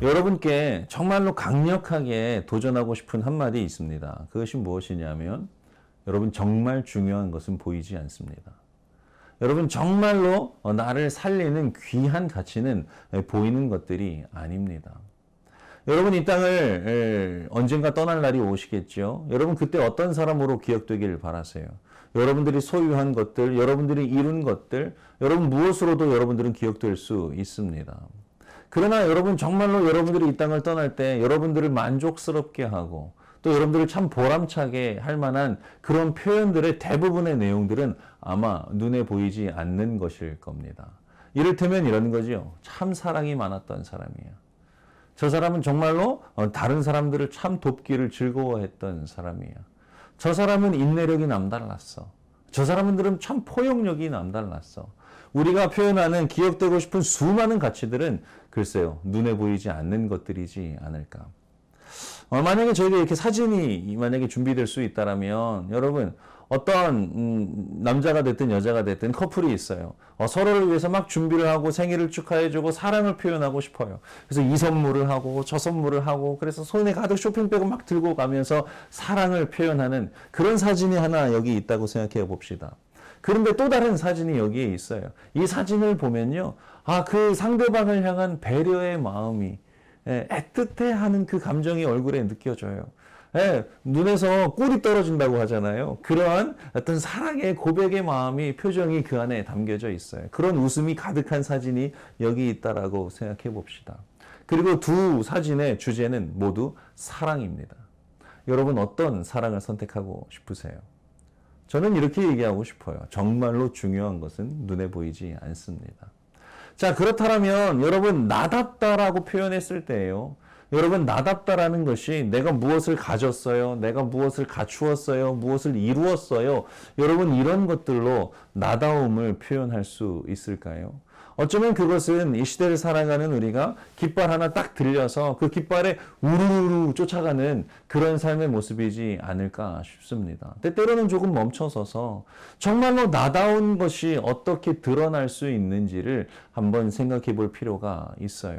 여러분께 정말로 강력하게 도전하고 싶은 한마디 있습니다. 그것이 무엇이냐면 여러분 정말 중요한 것은 보이지 않습니다. 여러분 정말로 어, 나를 살리는 귀한 가치는 보이는 것들이 아닙니다. 여러분 이 땅을 에, 언젠가 떠날 날이 오시겠죠. 여러분 그때 어떤 사람으로 기억되기를 바라세요. 여러분들이 소유한 것들, 여러분들이 이룬 것들, 여러분 무엇으로도 여러분들은 기억될 수 있습니다. 그러나 여러분 정말로 여러분들이 이 땅을 떠날 때 여러분들을 만족스럽게 하고 또 여러분들을 참 보람차게 할 만한 그런 표현들의 대부분의 내용들은 아마 눈에 보이지 않는 것일 겁니다. 이를테면 이런 거지요. 참 사랑이 많았던 사람이에요. 저 사람은 정말로 어, 다른 사람들을 참 돕기를 즐거워했던 사람이에요. 저 사람은 인내력이 남달랐어. 저 사람들은 참 포용력이 남달랐어. 우리가 표현하는 기억되고 싶은 수많은 가치들은 글쎄요, 눈에 보이지 않는 것들이지 않을까. 어, 만약에 저희가 이렇게 사진이 만약에 준비될 수 있다라면 여러분 어떤 음, 남자가 됐든 여자가 됐든 커플이 있어요. 어, 서로를 위해서 막 준비를 하고 생일을 축하해주고 사랑을 표현하고 싶어요. 그래서 이 선물을 하고 저 선물을 하고 그래서 손에 가득 쇼핑백을 막 들고 가면서 사랑을 표현하는 그런 사진이 하나 여기 있다고 생각해 봅시다. 그런데 또 다른 사진이 여기에 있어요. 이 사진을 보면요. 아, 그 상대방을 향한 배려의 마음이 예, 애틋해 하는 그 감정이 얼굴에 느껴져요. 예, 눈에서 꿀이 떨어진다고 하잖아요. 그러한 어떤 사랑의 고백의 마음이 표정이 그 안에 담겨져 있어요. 그런 웃음이 가득한 사진이 여기 있다라고 생각해 봅시다. 그리고 두 사진의 주제는 모두 사랑입니다. 여러분 어떤 사랑을 선택하고 싶으세요? 저는 이렇게 얘기하고 싶어요. 정말로 중요한 것은 눈에 보이지 않습니다. 자, 그렇다면 여러분 나답다라고 표현했을 때예요. 여러분 나답다라는 것이 내가 무엇을 가졌어요. 내가 무엇을 갖추었어요. 무엇을 이루었어요. 여러분 이런 것들로 나다움을 표현할 수 있을까요? 어쩌면 그것은 이 시대를 살아가는 우리가 깃발 하나 딱 들려서 그 깃발에 우르르 쫓아가는 그런 삶의 모습이지 않을까 싶습니다. 때때로는 조금 멈춰서서 정말로 나다운 것이 어떻게 드러날 수 있는지를 한번 생각해 볼 필요가 있어요.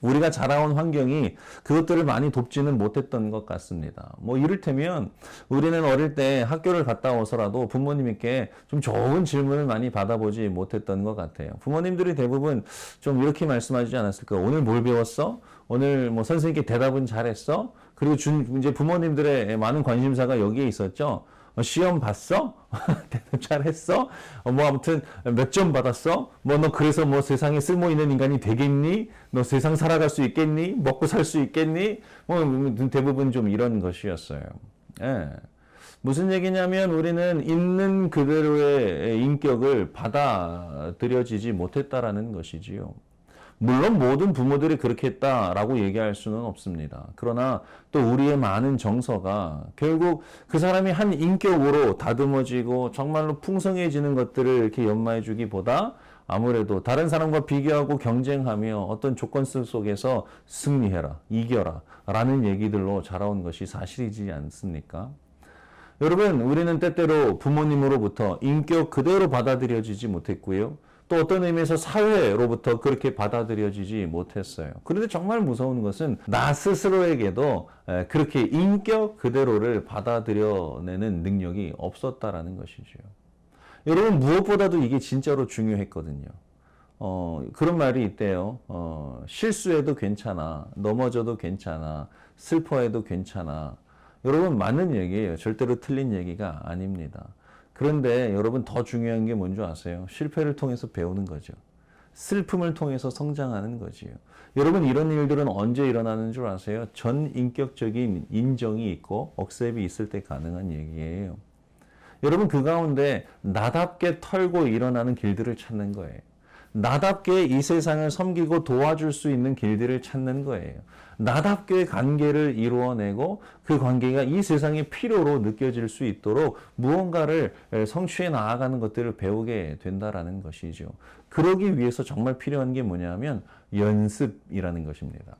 우리가 자라온 환경이 그것들을 많이 돕지는 못했던 것 같습니다. 뭐 이를테면 우리는 어릴 때 학교를 갔다 와서라도 부모님께 좀 좋은 질문을 많이 받아보지 못했던 것 같아요. 부모님들이 대부분 좀 이렇게 말씀하지 않았을까? 오늘 뭘 배웠어? 오늘 뭐 선생님께 대답은 잘했어? 그리고 준, 이제 부모님들의 많은 관심사가 여기에 있었죠. 어, 시험 봤어? 대답 잘했어? 어, 뭐 아무튼 몇 점 받았어? 뭐 너 그래서 뭐 세상에 쓸모 있는 인간이 되겠니? 너 세상 살아갈 수 있겠니? 먹고 살 수 있겠니? 뭐 대부분 좀 이런 것이었어요. 예. 무슨 얘기냐면 우리는 있는 그대로의 인격을 받아들여지지 못했다라는 것이지요. 물론 모든 부모들이 그렇게 했다라고 얘기할 수는 없습니다. 그러나 또 우리의 많은 정서가 결국 그 사람이 한 인격으로 다듬어지고 정말로 풍성해지는 것들을 이렇게 연마해 주기보다 아무래도 다른 사람과 비교하고 경쟁하며 어떤 조건 속에서 승리해라, 이겨라 라는 얘기들로 자라온 것이 사실이지 않습니까? 여러분, 우리는 때때로 부모님으로부터 인격 그대로 받아들여지지 못했고요. 또 어떤 의미에서 사회로부터 그렇게 받아들여지지 못했어요. 그런데 정말 무서운 것은 나 스스로에게도 그렇게 인격 그대로를 받아들여내는 능력이 없었다라는 것이죠. 여러분 무엇보다도 이게 진짜로 중요했거든요. 어, 그런 말이 있대요. 어, 실수해도 괜찮아. 넘어져도 괜찮아. 슬퍼해도 괜찮아. 여러분 맞는 얘기예요. 절대로 틀린 얘기가 아닙니다. 그런데 여러분 더 중요한 게 뭔지 아세요? 실패를 통해서 배우는 거죠. 슬픔을 통해서 성장하는 거지요. 여러분 이런 일들은 언제 일어나는 줄 아세요? 전 인격적인 인정이 있고 억셉이 있을 때 가능한 얘기예요. 여러분 그 가운데 나답게 털고 일어나는 길들을 찾는 거예요. 나답게 이 세상을 섬기고 도와줄 수 있는 길들을 찾는 거예요. 나답게 관계를 이루어내고 그 관계가 이 세상의 필요로 느껴질 수 있도록 무언가를 성취해 나아가는 것들을 배우게 된다라는 것이죠. 그러기 위해서 정말 필요한 게 뭐냐면 연습이라는 것입니다.